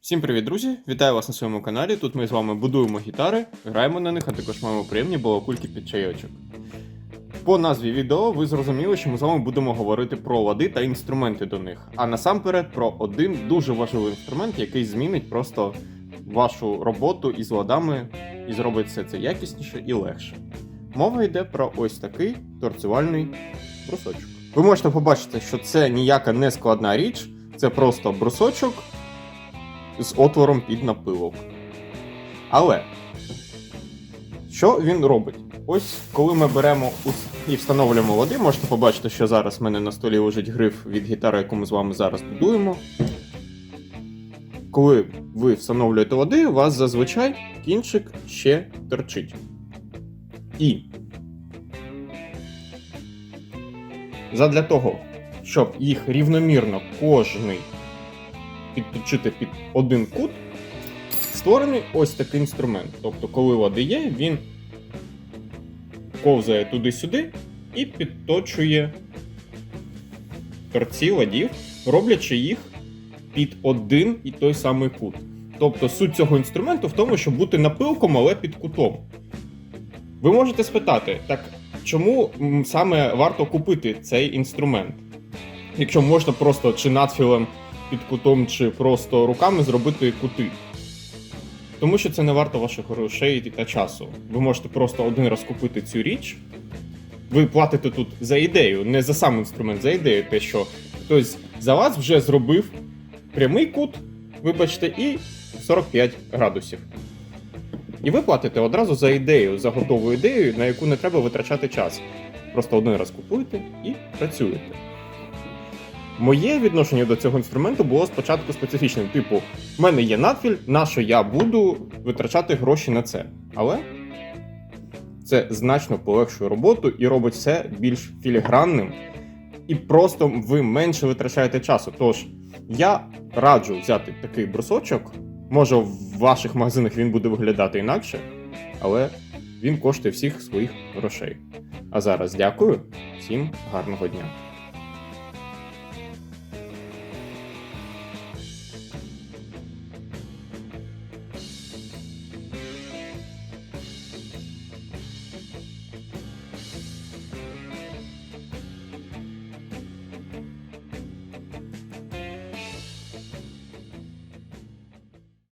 Всім привіт, друзі! Вітаю вас на своєму каналі. Тут ми з вами будуємо гітари, граємо на них, а також маємо приємні балакульки під чайочок. По назві відео ви зрозуміли, що ми з вами будемо говорити про лади та інструменти до них. А насамперед про один дуже важливий інструмент, який змінить просто вашу роботу із ладами і зробить все це якісніше і легше. Мова йде про ось такий торцювальний брусочок. Ви можете побачити, що це ніяка не складна річ, це просто брусочок з отвором під напилок. Але що він робить? Ось коли ми беремо і встановлюємо води, можете побачити, що зараз в мене на столі лежить гриф від гітари, яку ми з вами зараз будуємо. Коли ви встановлюєте води, у вас зазвичай кінчик ще торчить. І задля того, щоб їх рівномірно кожний підточити під один кут, створений ось такий інструмент. Тобто, коли води є, він ковзає туди-сюди і підточує торці ладів, роблячи їх під один і той самий кут. Тобто суть цього інструменту в тому, щоб бути напилком, але під кутом. Ви можете спитати, так чому саме варто купити цей інструмент? Якщо можна просто чи надфілем під кутом, чи просто руками зробити кути. Тому що це не варто ваших грошей та часу. Ви можете просто один раз купити цю річ. Ви платите тут за ідею, не за сам інструмент, за ідею, те, що хтось за вас вже зробив прямий кут, вибачте, і 45 градусів. І ви платите одразу за ідею, за готову ідею, на яку не треба витрачати час. Просто один раз купуєте і працюєте. Моє відношення до цього інструменту було спочатку специфічним. Типу, в мене є надфіль, на що я буду витрачати гроші на це. Але це значно полегшує роботу і робить все більш філігранним. І просто ви менше витрачаєте часу. Тож я раджу взяти такий брусочок. Може, в ваших магазинах він буде виглядати інакше, але він коштує всіх своїх грошей. А зараз дякую, всім гарного дня.